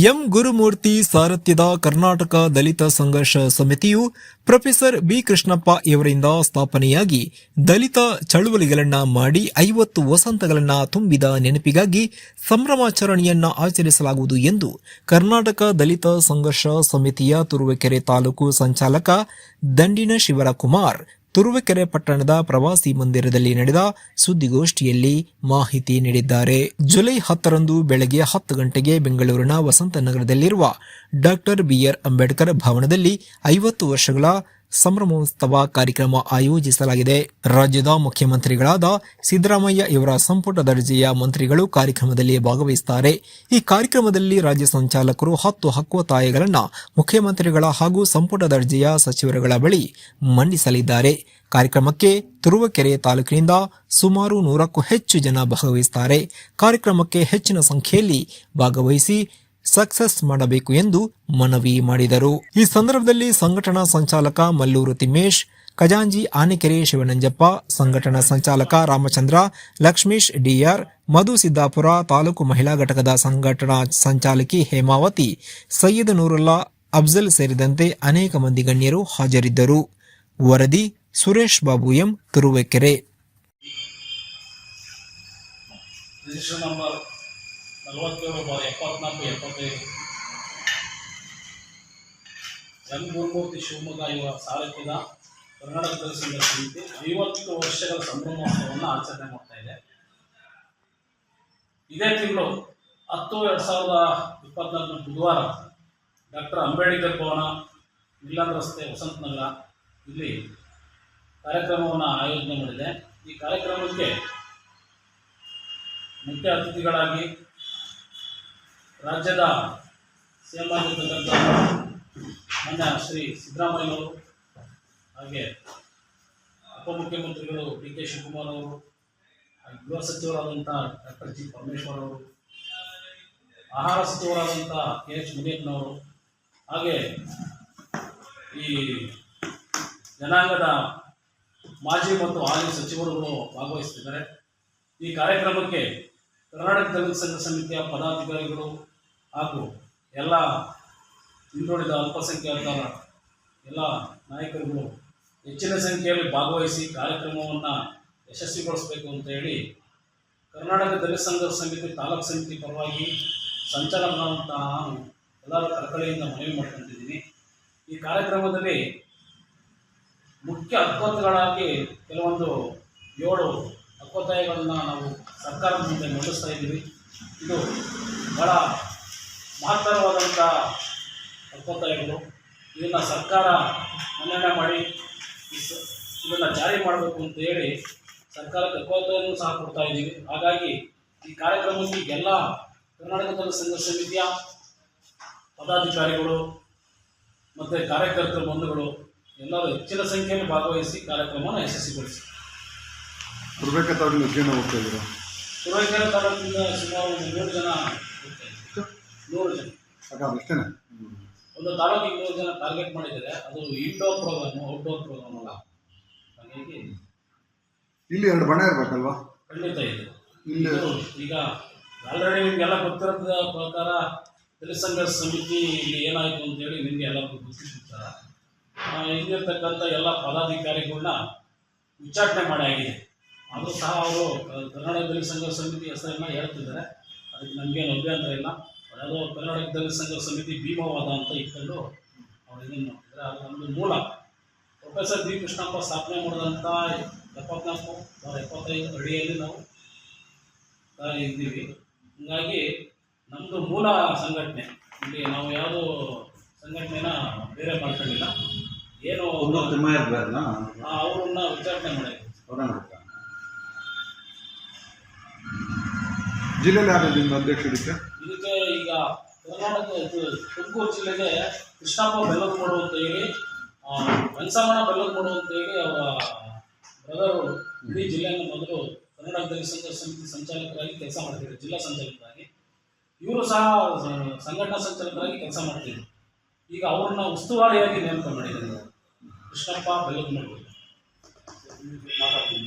M Gurumurthy ಸಾರಥ್ಯದ ಕರ್ನಾಟಕ ದಲಿತ ಸಂಘರ್ಷ ಸಮಿತಿಯು professor B Krishnappa ಇವರಿಂದ ಸ್ಥಾಪನೆಯಾಗಿ ದಲಿತ ಚಳುವಳಿಗಳನ್ನ ಮಾಡಿ ಐವತ್ತು ವಸಂತಗಳನ್ನ ತುಂಬಿದ ನೆನಪಿಗಾಗಿ ಸಂಭ್ರಮಾಚರಣೆಯನ್ನ ಆಚರಿಸಲಾಗುವುದು ಎಂದು ಕರ್ನಾಟಕ ದಲಿತ ಸಂಘರ್ಷ ಸಮಿತಿಯ ತುರುವೇಕೆರೆ ತಾಲೂಕು ಸಂಚಾಲಕ ದಂಡಿನ ಶಿವರಕುಮಾರ್ ತುರುವೇಕೆರೆ ಪಟ್ಟಣದ ಪ್ರವಾಸಿ ಮಂದಿರದಲ್ಲಿ ನಡೆದ ಸುದ್ದಿಗೋಷ್ಠಿಯಲ್ಲಿ ಮಾಹಿತಿ ನೀಡಿದ್ದಾರೆ. ಜುಲೈ ಹತ್ತರಂದು ಬೆಳಗ್ಗೆ ಹತ್ತು ಗಂಟೆಗೆ ಬೆಂಗಳೂರಿನ ವಸಂತ ನಗರದಲ್ಲಿರುವ ಡಾಕ್ಟರ್ ಬಿಆರ್ ಅಂಬೇಡ್ಕರ್ ಭವನದಲ್ಲಿ ಐವತ್ತು ವರ್ಷಗಳ ಸಂಭ್ರಮೋತ್ಸವ ಕಾರ್ಯಕ್ರಮ ಆಯೋಜಿಸಲಾಗಿದೆ. ರಾಜ್ಯದ ಮುಖ್ಯಮಂತ್ರಿಗಳಾದ ಸಿದ್ದರಾಮಯ್ಯ ಇವರ ಸಂಪುಟ ದರ್ಜೆಯ ಮಂತ್ರಿಗಳು ಕಾರ್ಯಕ್ರಮದಲ್ಲಿ ಭಾಗವಹಿಸುತ್ತಾರೆ. ಈ ಕಾರ್ಯಕ್ರಮದಲ್ಲಿ ರಾಜ್ಯ ಸಂಚಾಲಕರು ಹತ್ತು ಹಕ್ಕೊತ್ತಾಯಗಳನ್ನು ಮುಖ್ಯಮಂತ್ರಿಗಳ ಹಾಗೂ ಸಂಪುಟ ದರ್ಜೆಯ ಸಚಿವರುಗಳ ಬಳಿ ಮಂಡಿಸಲಿದ್ದಾರೆ. ಕಾರ್ಯಕ್ರಮಕ್ಕೆ ತುರುವಕೆರೆ ತಾಲೂಕಿನಿಂದ ಸುಮಾರು ನೂರಕ್ಕೂ ಹೆಚ್ಚು ಜನ ಭಾಗವಹಿಸುತ್ತಾರೆ. ಕಾರ್ಯಕ್ರಮಕ್ಕೆ ಹೆಚ್ಚಿನ ಸಂಖ್ಯೆಯಲ್ಲಿ ಭಾಗವಹಿಸಿ ಸಕ್ಸಸ್ ಮಾಡಬೇಕು ಎಂದು ಮನವಿ ಮಾಡಿದರು. ಈ ಸಂದರ್ಭದಲ್ಲಿ ಸಂಘಟನಾ ಸಂಚಾಲಕ ಮಲ್ಲೂರು ತಿಮ್ಮೇಶ್, ಖಜಾಂಜಿ ಆನೆಕೆರೆ ಶಿವನಂಜಪ್ಪ, ಸಂಘಟನಾ ಸಂಚಾಲಕ ರಾಮಚಂದ್ರ, ಲಕ್ಷ್ಮೀಶ್ ಡಿಆರ್, ಮಧು ಸಿದ್ದಾಪುರ ತಾಲೂಕು ಮಹಿಳಾ ಘಟಕದ ಸಂಘಟನಾ ಸಂಚಾಲಕಿ ಹೇಮಾವತಿ ಸಯ್ಯದ್ ನೂರುಲ್ಲಾ, ಅಫ್ಜಲ್ ಸೇರಿದಂತೆ ಅನೇಕ ಮಂದಿ ಗಣ್ಯರು ಹಾಜರಿದ್ದರು. ವರದಿ ಸುರೇಶ್ ಬಾಬು ಎಂ, ತುರುವೆಕೆರೆ. ನಲವತ್ತೇಳು ಬಾರ್, ಎಪ್ಪತ್ನಾಲ್ಕು, ಎಪ್ಪತ್ತೈದು. ಎನ್ ಗುರುಮೂರ್ತಿ ಶಿವಮೊಗ್ಗ ಇವರ ಸಾರಥ್ಯದ ಕರ್ನಾಟಕ ದರ್ಶನ ಸಮಿತಿ ಐವತ್ತು ವರ್ಷಗಳ ಸಂಭ್ರಮೋತ್ಸವವನ್ನು ಆಚರಣೆ ಮಾಡ್ತಾ ಇದೆ. ಇದೇ ತಿಂಗಳು ಹತ್ತು ಎರಡು ಸಾವಿರದ ಇಪ್ಪತ್ನಾಲ್ಕು ಬುಧವಾರ ಡಾಕ್ಟರ್ ಅಂಬೇಡ್ಕರ್ ಭವನ, ಮಿಲ್ಲನ್ ರಸ್ತೆ ವಸಂತ ನಗರ ಇಲ್ಲಿ ಕಾರ್ಯಕ್ರಮವನ್ನು ಆಯೋಜನೆ ಮಾಡಿದೆ. ಈ ಕಾರ್ಯಕ್ರಮಕ್ಕೆ ಮುಖ್ಯ ಅತಿಥಿಗಳಾಗಿ ರಾಜ್ಯದ ಸಿಎಂ ಆಗಿರ್ತಕ್ಕಂಥ ಮಾನ್ಯ ಶ್ರೀ ಸಿದ್ದರಾಮಯ್ಯನವರು ಹಾಗೆ ಉಪಮುಖ್ಯಮಂತ್ರಿಗಳು ಡಿ ಕೆ ಶಿವಕುಮಾರ್ ಅವರು ಗೃಹ ಸಚಿವರಾದಂಥ ಡಾಕ್ಟರ್ ಜಿ ಪರಮೇಶ್ವರ್ ಅವರು, ಆಹಾರ ಸಚಿವರಾದಂಥ ಕೆ ಎಚ್ ಮುನಿಯಪ್ಪನವರು, ಹಾಗೆ ಈ ಜನಾಂಗದ ಮಾಜಿ ಮತ್ತು ಹಾಲಿ ಸಚಿವರುಗಳು ಭಾಗವಹಿಸ್ತಿದ್ದಾರೆ. ಈ ಕಾರ್ಯಕ್ರಮಕ್ಕೆ ಕರ್ನಾಟಕ ದಲಿತ ಸಂಘ ಸಮಿತಿಯ ಪದಾಧಿಕಾರಿಗಳು ಹಾಗೂ ಎಲ್ಲ ಹಿಂದುಳಿದ ಅಲ್ಪಸಂಖ್ಯಾತರ ಎಲ್ಲ ನಾಯಕರುಗಳು ಹೆಚ್ಚಿನ ಸಂಖ್ಯೆಯಲ್ಲಿ ಭಾಗವಹಿಸಿ ಕಾರ್ಯಕ್ರಮವನ್ನು ಯಶಸ್ವಿಗೊಳಿಸಬೇಕು ಅಂತ ಹೇಳಿ ಕರ್ನಾಟಕ ದಲಿತ ಸಂಘ ಸಮಿತಿ ತಾಲೂಕು ಸಮಿತಿ ಪರವಾಗಿ ಸಂಚಾಲಕನಾದಂಥ ನಾನು ಎಲ್ಲರ ಕಳಕಳಿಯಿಂದ ಮನವಿ ಮಾಡ್ಕೊತಿದ್ದೀನಿ ಈ ಕಾರ್ಯಕ್ರಮದಲ್ಲಿ ಮುಖ್ಯ ಹಕ್ಕೊತ್ತುಗಳಾಗಿ ಕೆಲವೊಂದು ಏಳು ಹಕ್ಕೊತ್ತಾಯಗಳನ್ನು ನಾವು ಸರ್ಕಾರದ ಮುಂದೆ ಮಂಡಿಸ್ತಾ ಇದ್ದೀವಿ. ಇದು ಬಹಳ ಮಹತ್ತರವಾದಂಥ ಹಕ್ಕೊತ್ತಾಯಗಳು ಇದನ್ನು ಸರ್ಕಾರ ಮನ್ನಣೆ ಮಾಡಿ ಇದನ್ನು ಜಾರಿ ಮಾಡಬೇಕು ಅಂತ ಹೇಳಿ ಸರ್ಕಾರಕ್ಕೆ ಹಕ್ಕೊತ್ತಾಯನ್ನು ಸಹ ಕೊಡ್ತಾ ಇದ್ದೀವಿ ಹಾಗಾಗಿ ಈ ಕಾರ್ಯಕ್ರಮಕ್ಕೆ ಎಲ್ಲ ಕರ್ನಾಟಕದ ಸಂಘರ್ಷ ಸಮಿತಿಯ ಪದಾಧಿಕಾರಿಗಳು ಮತ್ತು ಕಾರ್ಯಕರ್ತರ ಬಂಧುಗಳು ಎಲ್ಲರೂ ಹೆಚ್ಚಿನ ಸಂಖ್ಯೆಯಲ್ಲಿ ಭಾಗವಹಿಸಿ ಕಾರ್ಯಕ್ರಮವನ್ನು ಯಶಸ್ವಿಗೊಳಿಸಿ ಬರ್ಬೇಕಾದ್ರೆ ತಾಲೂಕಿನ ತುರುವೇಕೆರೆ ತಾಲೂಕಿಂದ ಸುಮಾರು ನೂರು ಜನ. ನೂರು ಜನ ಸಾಕಾದ್ರೆ ಅಷ್ಟೇನೆ. ಒಂದು ತಾಲೂಕಿಗೆ ನೂರು ಜನ ಟಾರ್ಗೆಟ್ ಮಾಡಿದರೆ ಅದು ಇಂಡೋರ್ ಪ್ರೋಗ್ರಾಮು ಔಟ್ಡೋರ್ ಪ್ರೋಗ್ರಾಮ್ ಅಲ್ಲ. ಹಾಗಾಗಿ ಇಲ್ಲಿ ಎರಡು ಬಣ ಇರಬೇಕಲ್ವಾ? ಖಂಡಿತ ಇದೆ. ಇಲ್ಲಿ ಈಗ ಆಲ್ರೆಡಿ ನಿಮಗೆಲ್ಲ ಗೊತ್ತಿರೋದ ಪ್ರಕಾರ ಸಂಘರ್ಷ ಸಮಿತಿ ಇಲ್ಲಿ ಏನಾಯಿತು ಅಂತೇಳಿ ನಿಮಗೆ ಎಲ್ಲ ಗೊತ್ತಿರ್ತಾರೆ ಇಲ್ಲಿರ್ತಕ್ಕಂಥ ಎಲ್ಲ ಪದಾಧಿಕಾರಿಗಳನ್ನ ವಿಚಾರಣೆ ಮಾಡಿ ಆಗಿದೆ. ಅದು ಸಹ ಅವರು ಕರ್ನಾಟಕ ದಲಿತ ಸಂಘ ಸಮಿತಿ ಹೆಸರನ್ನು ಹೇಳ್ತಿದ್ದಾರೆ. ಅದಕ್ಕೆ ನಮಗೇನು ಅಭ್ಯಂತರ ಇಲ್ಲ. ಯಾವುದೋ ಕರ್ನಾಟಕ ದಲಿತ ಸಂಘರ್ಷ ಸಮಿತಿ ಭೀಮವಾದ ಅಂತ ಇಟ್ಕೊಂಡು ಅವ್ರು ಇದನ್ನು ಮಾಡ್ತಿದ್ದಾರೆ. ಅದು ಒಂದು ಮೂಲ. ಪ್ರೊಫೆಸರ್ ಬಿ ಕೃಷ್ಣಪ್ಪ ಸ್ಥಾಪನೆ ಮಾಡಿದಂಥ ಎಪ್ಪತ್ನಾಲ್ಕು ಸಾವಿರದ ಎಪ್ಪತ್ತೈದು ಅಡಿಯಲ್ಲಿ ನಾವು ಇದ್ದೀವಿ. ಹೀಗಾಗಿ ನಮ್ಮದು ಮೂಲ ಸಂಘಟನೆ. ಇಲ್ಲಿ ನಾವು ಯಾವುದೋ ಸಂಘಟನೆನ ಬೇರೆ ಮಾಡ್ಕೊಂಡಿಲ್ಲ. ಏನು ಅವ್ರನ್ನ ವಿಚಾರಣೆ ಮಾಡಿದ್ವಿ. ಮಾಡ್ತಾ ಜಿಲ್ಲೆಯಲ್ಲಿ ಯಾರು ನಿಮ್ಮ ಅಧ್ಯಕ್ಷರಿದ್ದೆ ಇದಕ್ಕೆ ಈಗ ತುಮಕೂರು ಜಿಲ್ಲೆಗೆ ಕೃಷ್ಣಪ್ಪ ಬೆಲ್ಲದ ಮಾಡು ಅಂತ ಹೇಳಿ ವೆಂಕಸಮಣ ಬೆಲ್ಲದ ಮಾಡು ಅಂತ ಹೇಳಿ ಅವರ ಬ್ರದರು ಇಡೀ ಜಿಲ್ಲೆಯನ್ನು ಮೊದಲು ಕರ್ನಾಟಕದಲ್ಲಿ ಸಂಘ ಸಮಿತಿ ಸಂಚಾಲಕರಾಗಿ ಕೆಲಸ ಮಾಡ್ತಿದ್ರು, ಜಿಲ್ಲಾ ಸಂಚಾಲಕರಾಗಿ. ಇವರು ಸಹ ಸಂಘಟನಾ ಸಂಚಾಲಕರಾಗಿ ಕೆಲಸ ಮಾಡ್ತಿದ್ರು. ಈಗ ಅವ್ರನ್ನ ಉಸ್ತುವಾರಿಯಾಗಿ ನೇಮಕ ಮಾಡಿದ್ದಾರೆ. ಕೃಷ್ಣಪ್ಪ ಬೆಲ್ಲದ ಮಾತಾಡ್ತೀನಿ.